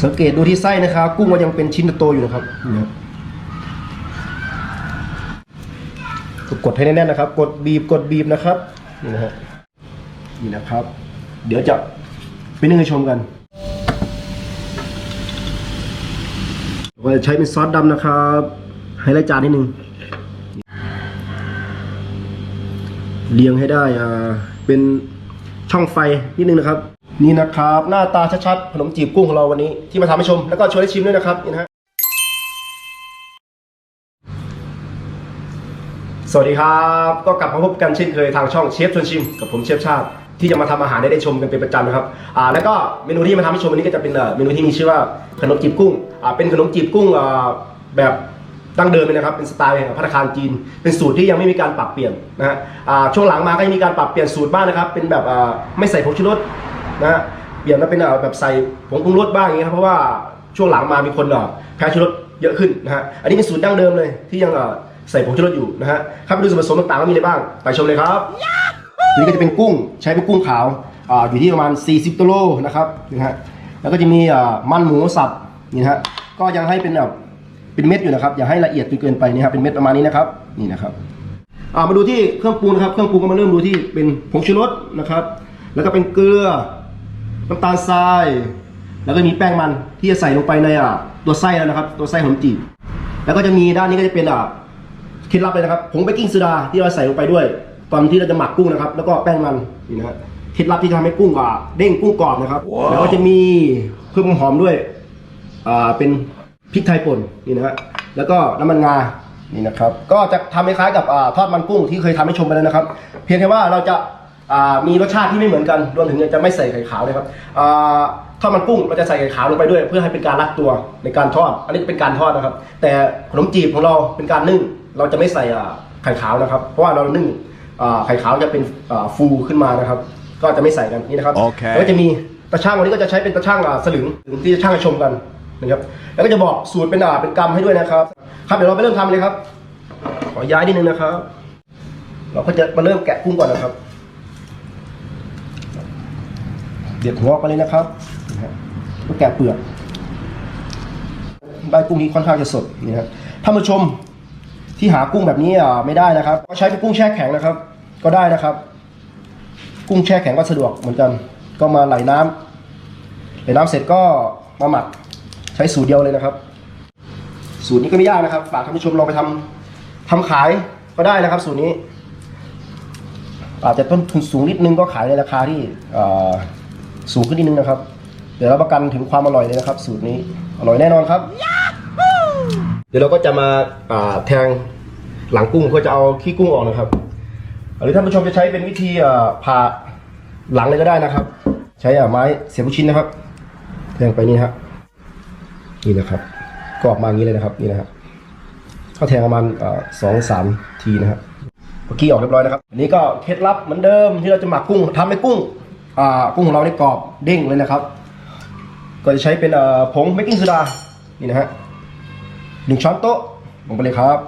สังเกตดูที่ไส้นะครับ กุ้งมันยังเป็นชิ้นโตๆอยู่นะครับนี่ครับกดให้แน่นๆนะครับ กดบีบกดบีบนะครับนี่นะฮะนี่นะครับ เดี๋ยวจะไปนึ่งให้ชมกันเราจะใช้เป็นซอสดำนะครับ ให้ละจานนิดนึงเรียงให้ได้อ่าเป็นช่องไฟนิดนึงนะครับ นี่นะครับ หน้าตาชัดๆขนมจีบกุ้งของเราวันนี้ที่มาทำให้ชม แล้วก็ชวนให้ชิมด้วยนะครับนี่นะฮะสวัสดีครับ ก็กลับมาพบกันเช่นเคยทางช่องเชฟชวนชิม กับผมเชฟชาติ ที่จะมาทำอาหารให้ได้ชมกันเป็นประจำนะครับอ่าแล้วก็เมนูที่มาทำให้ชมวันนี้ก็จะเป็นเอ่อเมนูที่มีชื่อว่าขนมจีบกุ้งอ่าเป็นขนมจีบกุ้งอ่าแบบดั้งเดิมเลยนะครับเป็นสไตล์ของพัฒนาคารจีน เป็นสูตรที่ยังไม่มีการปรับเปลี่ยนนะฮะอ่าช่วงหลังมาก็ยังมีการปรับเปลี่ยนสูตรบ้างนะครับเป็นแบบอ่าไม่ใส่ผงชูรส นะฮะเปลี่ยนมาเป็นอ่าแบบใส่ผงปรุงรสบ้างอย่างเงี้ยครับเพราะว่าช่วงหลังมามีคนอ่าแพ้ชูรสเยอะขึ้นนะฮะอันนี้เป็นสูตรดั้งเดิมเลยที่ยังอ่าใส่ผงชูรสอยู่นะฮะครับไปดูส่วนผสมต่างๆว่ามีอะไรบ้าง ไปชมเลยครับนี่ก็จะเป็นกุ้งใช้เป็นกุ้งขาวอ่าอยู่ที่ประมาณ 40ตัวโลนะครับนะฮะแล้วก็จะมีอ่ามันหมูสับนี่นะฮะก็ยังให้เป็นแบบเป็นเม็ดอยู่นะครับอย่าให้ละเอียดจนเกินไปนี่ครับเป็นเม็ดประมาณนี้นะครับนี่นะครับอ่ามาดูที่เครื่องปรุงนะครับเครื่องปรุงก็มาเริ่มดูที่เป็นผงชูรสนะครับ แล้วก็เป็นเกลือ น้ำตาลทราย แล้วก็มีแป้งมันที่จะใส่ลงไปในอ่าตัวไส้แล้วนะครับ ตัวไส้ขนมจีบแล้วก็จะมีด้านนี้ก็จะเป็นอ่าเคล็ดลับเลยนะครับผงเบกกิ้งโซดาที่เราใส่ลงไปด้วย ตอนที่เราจะหมักกุ้งนะครับ แล้วก็แป้งมันนี่นะฮะเคล็ดลับที่จะทำให้กุ้งอะเด้งกุ้งกรอบนะครับ แล้วก็จะมีเพิ่มความหอมด้วยอ่าเป็นพริกไทยป่นนี่นะฮะแล้วก็น้ำมันงานี่นะครับ ก็จะทำคล้ายๆกับอ่าทอดมันกุ้งที่เคยทำให้ชมไปแล้วนะครับ เพียงแค่ว่าเราจะอ่า มีรสชาติที่ไม่เหมือนกันรวมถึงจะไม่ใส่ไข่ขาวนะครับอ่าทอดมันกุ้งเราจะใส่ไข่ขาวลงไปด้วย เพื่อให้เป็นการรัดตัวในการทอด อันนี้เป็นการทอดนะครับ แต่ขนมจีบของเราเป็นการนึ่ง เราจะไม่ใส่อ่าไข่ขาวนะครับ เพราะว่าเรานึ่งอ่าไข่ขาวจะเป็นอ่าฟูขึ้นมานะครับ ก็จะไม่ใส่กันนี่นะครับโอเคแล้วก็จะมีตะช่างวันนี้ก็จะใช้เป็นตะช่างอ่าสลึงที่จะช่างให้ชมกันนะครับ แล้วก็จะบอกสูตรเป็นอ่าเป็นกรรมให้ด้วยนะครับ ครับเดี๋ยวเราไปเริ่มทำเลยครับ ขอย้ายนิดนึงนะครับ เราก็จะมาเริ่มแกะกุ้งก่อนนะครับ เด็ดหัวออกไปเลยนะครับนะฮะก็แกะเปลือกใบกุ้งนี้ค่อนข้างจะสดนี่ครับท่านผู้ชมที่หากุ้งแบบนี้อ่าไม่ได้นะครับ ก็ใช้เป็นกุ้งแช่แข็งนะครับ ก็ได้นะครับ กุ้งแช่แข็งก็สะดวกเหมือนกัน ก็มาไหลน้ำไหลน้ำเสร็จก็มาหมักใช้สูตรเดียวเลยนะครับ สูตรนี้ก็ไม่ยากนะครับฝากท่านผู้ชมลองไปทำทำขายก็ได้นะครับ สูตรนี้ อาจจะต้นทุนสูงนิดนึงก็ขายในราคาที่อ่อ สูงขึ้นนิดนึงนะครับ เดี๋ยวรับประกันถึงความอร่อยเลยนะครับ สูตรนี้อร่อยแน่นอนครับ เดี๋ยวเราก็จะมาอ่าแทงหลังกุ้งเพื่อจะเอาขี้กุ้งออกนะครับหรือท่านผู้ชมจะใช้เป็นวิธีเอ่อผ่าหลังเลยก็ได้นะครับ ใช้อะไม้เสียบลูกชิ้นนะครับ แทงไปนี่ฮะนี่นะครับก็ออกมาอย่างนี้เลยนะครับนี่นะครับก็แทงประมาณเอ่อสองสามทีนะครับเมื่อกี้ออกเรียบร้อยนะครับอันนี้ก็เคล็ดลับเหมือนเดิมที่เราจะหมักกุ้งทำให้กุ้งอ่า กุ้งของเราได้กรอบเด้งเลยนะครับ ก็จะใช้เป็นผงเบกกิ้งโซดานี่นะฮะหนึ่งช้อนโต๊ะลงไปเลยครับ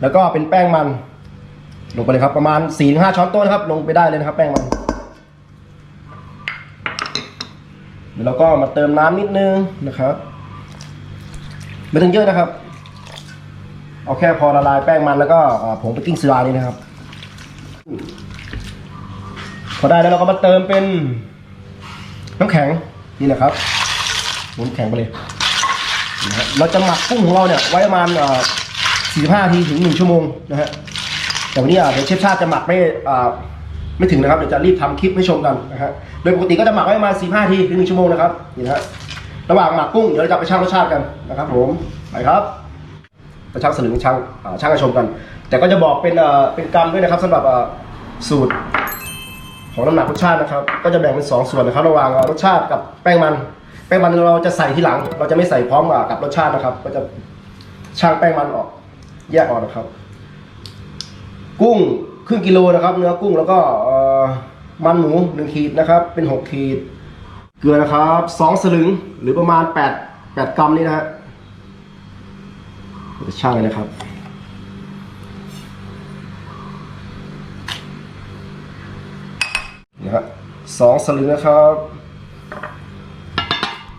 แล้วก็เป็นแป้งมัน ลงไปเลยครับ ประมาณ4ี่ห้าช้อนโต๊ะนะครับ ลงไปได้เลยนะครับ แป้งมันเดี๋ยวก็มาเติมน้ำนิดนึงนะครับไม่ต้องเยอะนะครับ เอาแค่พอละลายแป้งมันแล้วก็ผงเบกกิ้งโซดานี่นะครับ พอได้แล้วเราก็มาเติมเป็นน้ำแข็งนี่นะครับหมุนแข็งไปเลยนะฮะเราจะหมักกุ้งของเราเนี่ยไว้ประมาณเอ่อ45นาทีถึง1ชั่วโมงนะฮะแต่วันนี้เดี๋ยวเชฟชาติจะหมักไม่อ่าไม่ถึงนะครับเดี๋ยวจะรีบทำคลิปให้ชมกันนะฮะโดยปกติก็จะหมักไว้ประมาณ45นาทีถึง1ชั่วโมงนะครับนี่นะฮะระหว่างหมักกุ้งเดี๋ยวเราจะไปชั่งรสชาติกันนะครับ ผมไปครับไปชั่งสลึงชั่งอ่าชั่งให้ชมกัน แต่ก็จะบอกเป็นเอ่อเป็นกรัมด้วยนะครับสำหรับอ่าสูตร ของน้ำหนักรสชาตินะครับ ก็จะแบ่งเป็นสองส่วนนะครับ ระหว่างรสชาติกับแป้งมัน แป้งมันเราจะใส่ทีหลัง เราจะไม่ใส่พร้อมกับรสชาตินะครับ ก็จะช่างแป้งมันออก แยกออกนะครับ กุ้งครึ่งกิโลนะครับ เนื้อกุ้งแล้วก็มันหมูหนึ่งขีดนะครับ เป็นหกขีด เกลือนะครับสองสลึงหรือประมาณแปดแปดกรัมนี่นะฮะจะช่างเลยนะครับ นะฮะ สองสลึงนะครับ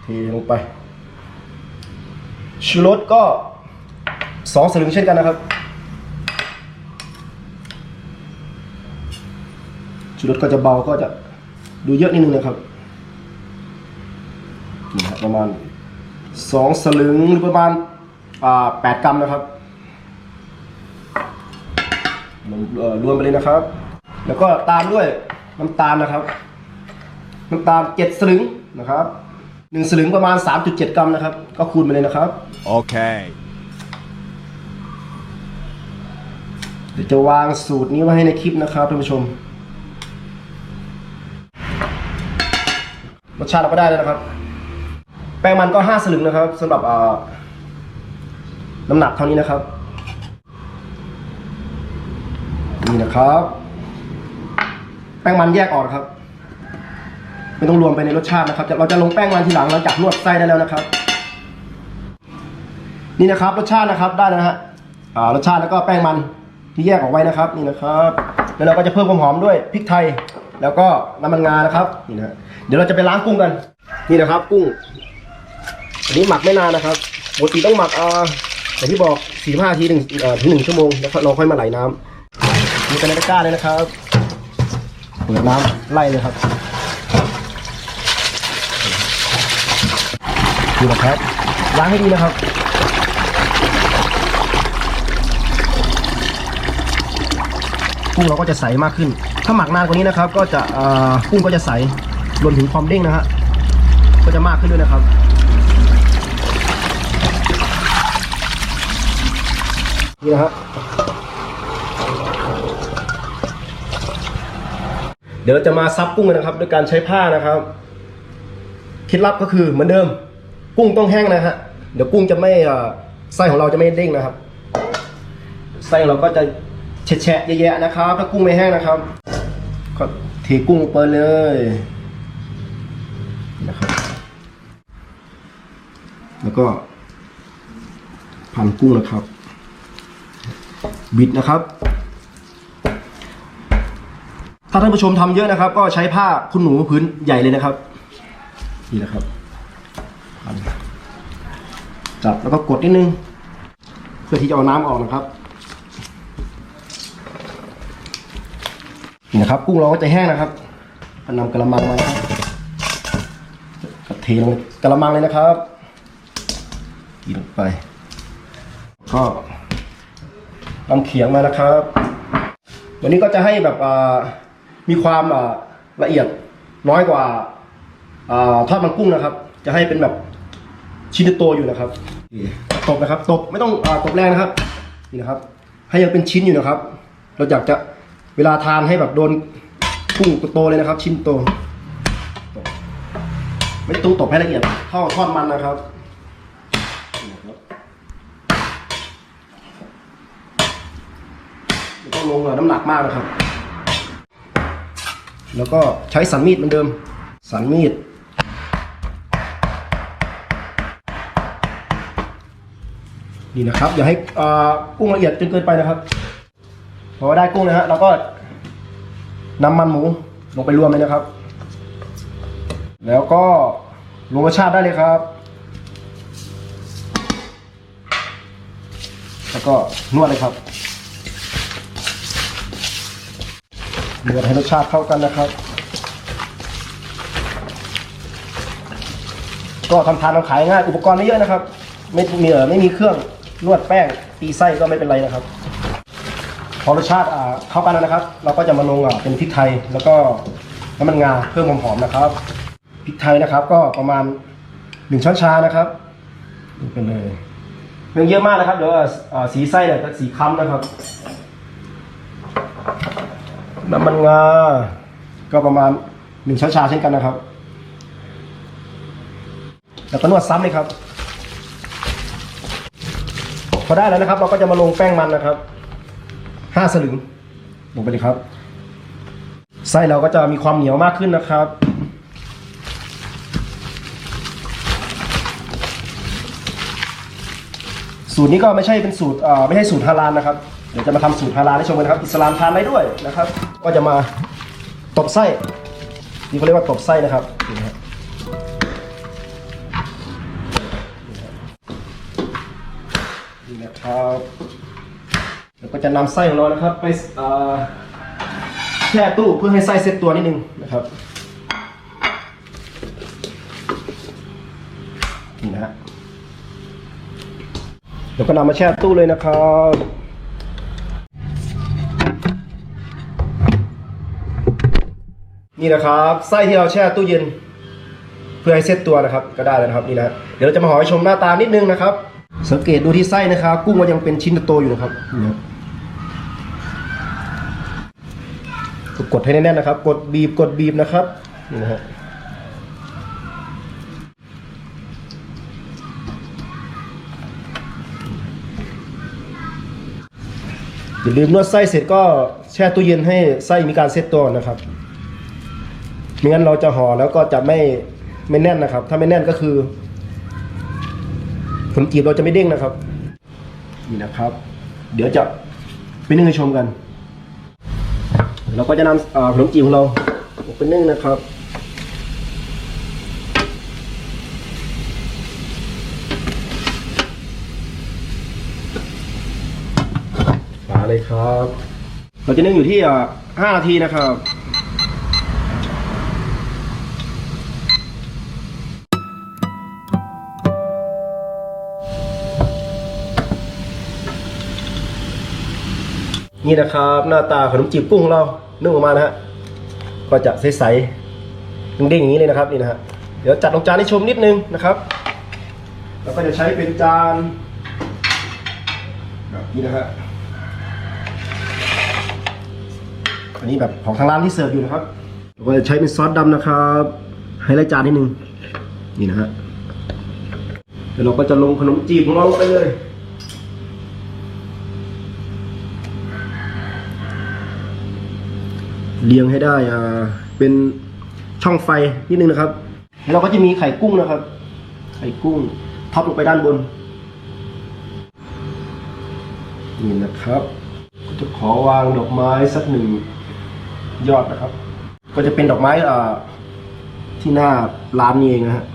เทลงไป ชูรสก็สองสลึงเช่นกันนะครับ ชูรสก็จะเบาก็จะดูเยอะนิดนึงนะครับนี่ครับประมาณสองสลึงหรือประมาณแปดกรัมนะครับรวมไปเลยนะครับ แล้วก็ตามด้วยน้ำตาลนะครับ น้ำตาลเจ็ดสลึงนะครับหนึ่งสลึงประมาณ 3.7 กรัมนะครับ ก็คูณไปเลยนะครับ Okay. เดี๋ยวจะวางสูตรนี้ไว้ให้ในคลิปนะครับท่านผู้ชม รสชาติเราก็ได้แล้วนะครับ แป้งมันก็ 5 สลึงนะครับสำหรับอ่าน้ำหนักเท่านี้นะครับ นี่นะครับ แป้งมันแยกออกนะครับ ไม่ต้องรวมไปในรสชาตินะครับเราจะลงแป้งมันทีหลังหลังจากนวดไส้ได้แล้วนะครับ นี่นะครับรสชาตินะครับได้แล้วนะฮะอ่ารสชาติแล้วก็แป้งมันที่แยกออกไว้นะครับ นี่นะครับ แล้วเราก็จะเพิ่มความหอมด้วยพริกไทย แล้วก็น้ำมันงานะครับนี่นะเดี๋ยวเราจะไปล้างกุ้งกัน นี่นะครับ กุ้งอันนี้หมักไม่นานนะครับปกติต้องหมักอ่าอย่างที่บอกสี่ห้าทีหนึ่งอ่อถึงหนึ่งชั่วโมงแล้วเราค่อยมาไหลน้ำมีเป็นในตะกร้าเลยนะครับ เปิดน้ำไล่เลยครับีนะครับล้างให้ดีนะครับ กุ้งเราก็จะใสมากขึ้น ถ้าหมักนานกว่านี้นะครับ ก็จะกุ้งก็จะใสรวมถึงความเด้งนะฮะก็จะมากขึ้นด้วยนะครับนี่นะฮะเดี๋ยวเราจะมาซับกุ้งกันนะครับ ด้วยการใช้ผ้านะครับ เคล็ดลับก็คือเหมือนเดิม กุ้งต้องแห้งนะฮะ เดี๋ยวกุ้งจะไม่ไส้ของเราจะไม่เด้งนะครับ ไส้เราก็จะแฉะแยะๆนะครับ ถ้ากุ้งไม่แห้งนะครับ ก็เทกุ้งลงไปเลยนะครับแล้วก็พันกุ้งนะครับ บิดนะครับ ถ้าท่านผู้ชมทำเยอะนะครับ ก็ใช้ผ้าคุณหนูพื้นใหญ่เลยนะครับ นี่นะครับ จับแล้วก็กดนิดนึง เพื่อที่จะเอาน้ำออกนะครับนี่นะครับกุ้งเราก็จะแห้งนะครับก็นำกระมังมาครับก็เทลงกระมังเลยนะครับกีลงไป ก็นำเขียงมานะครับ วันนี้ก็จะให้แบบมีความละเอียดน้อยกว่าอ่าทอดมันกุ้งนะครับ จะให้เป็นแบบ ชิ้นโตอยู่นะครับนี่ตบนะครับ ตบไม่ต้องอาตบแรงนะครับ นี่นะครับ ให้ยังเป็นชิ้นอยู่นะครับ เราอยากจะเวลาทานให้แบบโดนกุ้งโตๆเลยนะครับ ชิ้นโตตบไม่ต้องตบให้ละเอียดเท่าทอดมันนะครับนี่นะครับไม่ต้องลงน้ำหนักมากนะครับ แล้วก็ใช้สันมีดเหมือนเดิม สันมีด นี่นะครับ อย่าให้กุ้งละเอียดจนเกินไปนะครับพอได้กุ้งนะฮะเราก็นำมันหมูลงไปรวมเลยนะครับ แล้วก็ลงรสชาติได้เลยครับ แล้วก็นวดเลยครับนวดให้รสชาติเข้ากันนะครับ ก็ทำทานทำขายง่าย อุปกรณ์ไม่เยอะนะครับ ไม่มีเอ่อไม่มีเครื่อง นวดแป้งตีไส้ก็ไม่เป็นไรนะครับ พอรสชาติเข้ากันแล้วนะครับ เราก็จะมาลงเป็นพริกไทยแล้วก็น้ำมันงาเพิ่มความหอมนะครับพริกไทยนะครับ ก็ประมาณหนึ่งช้อนชานะครับดูกันเลยเรื่องเยอะมากนะครับเดี๋ยวสีไส้เนี่ยจะสีค้ำนะครับน้ำมันงาก็ประมาณหนึ่งช้อนชาเช่นกันนะครับ แล้วก็นวดซ้ำเลยครับ พอได้แล้วนะครับ เราก็จะมาลงแป้งมันนะครับห้าสลึงลงไปเลยครับ ไส้เราก็จะมีความเหนียวมากขึ้นนะครับสูตรนี้ก็ไม่ใช่เป็นสูตรเอ่อไม่ใช่สูตรฮาลาลนะครับ เดี๋ยวจะมาทำสูตรฮาลาลให้ชมกันนะครับ อิสลามทานได้ด้วยนะครับ ก็จะมาตบไส้นี่เขาเรียกว่าตบไส้นะครับนี่นะครับ นี่นะครับแล้วก็จะนำไส้ของเรานะครับไปแช่ตู้เพื่อให้ไส้เซ็ตตัวนิดนึงนะครับนี่นะฮะแล้วก็นำมาแช่ตู้เลยนะครับนี่นะครับไส้ที่เราแช่ตู้เย็น เพื่อให้เซตตัวนะครับ ก็ได้แล้วนะครับนี่นะเดี๋ยวเราจะมาห่อให้ชมหน้าตานิดนึงนะครับ สังเกตดูที่ไส้นะครับ กุ้งมันยังเป็นชิ้นโตอยู่นะครับนี่นะครับกดให้แน่นๆนะครับ กดบีบกดบีบนะครับนี่นะฮะอย่าลืมนวดไส้เสร็จก็แช่ตู้เย็นให้ไส้มีการเซตตัวนะครับไม่งั้นเราจะห่อแล้วก็จะไม่ไม่แน่นนะครับ ถ้าไม่แน่นก็คือ ขนมจีบเราจะไม่เด้งนะครับ นี่นะครับ เดี๋ยวจะไปนึ่งให้ชมกัน เราก็จะนำขนมจีบของเราไปนึ่งนะครับฝาเลยครับ เราจะนึ่งอยู่ที่ห้านาทีนะครับ นี่นะครับหน้าตาขนมจีบกุ้งของเรานึ่งออกมานะฮะก็จะใสๆเด้งๆอย่างนี้เลยนะครับนี่นะฮะเดี๋ยวจัดลงจานให้ชมนิดนึงนะครับแล้วก็จะใช้เป็นจานแบบนี้นะฮะอันนี้แบบของทางร้านที่เสิร์ฟอยู่นะครับแล้วก็จะใช้เป็นซอสดำนะครับให้ไล่จานนิดนึงนี่นะฮะเดี๋ยวเราก็จะลงขนมจีบของเราลงไปเลย เรียงให้ได้อ่าเป็นช่องไฟนิดนึงนะครับ แล้วเราก็จะมีไข่กุ้งนะครับ ไข่กุ้งทับลงไปด้านบนนี่นะครับ ก็จะขอวางดอกไม้สักหนึ่งยอดนะครับ ก็จะเป็นดอกไม้อ่าที่หน้าร้านนี้เองนะฮะ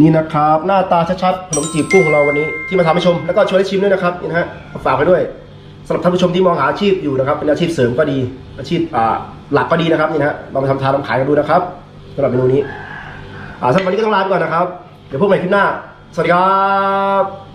นี่นะครับ หน้าตาชัดๆขนมจีบกุ้งของเราวันนี้ที่มาทำให้ชม แล้วก็ชวนให้ชิมด้วยนะครับนี่นะฮะฝากไว้ด้วย สำหรับท่านผู้ชมที่มองหาอาชีพอยู่นะครับ เป็นอาชีพเสริมก็ดี อาชีพหลักก็ดีนะครับนี่นะฮะลองไปทำทานทำขายกันดูนะครับสำหรับเมนูนี้สำหรับวันนี้ก็ต้องลาไปก่อนนะครับ เดี๋ยวพบกันใหม่คลิปหน้า สวัสดีครับ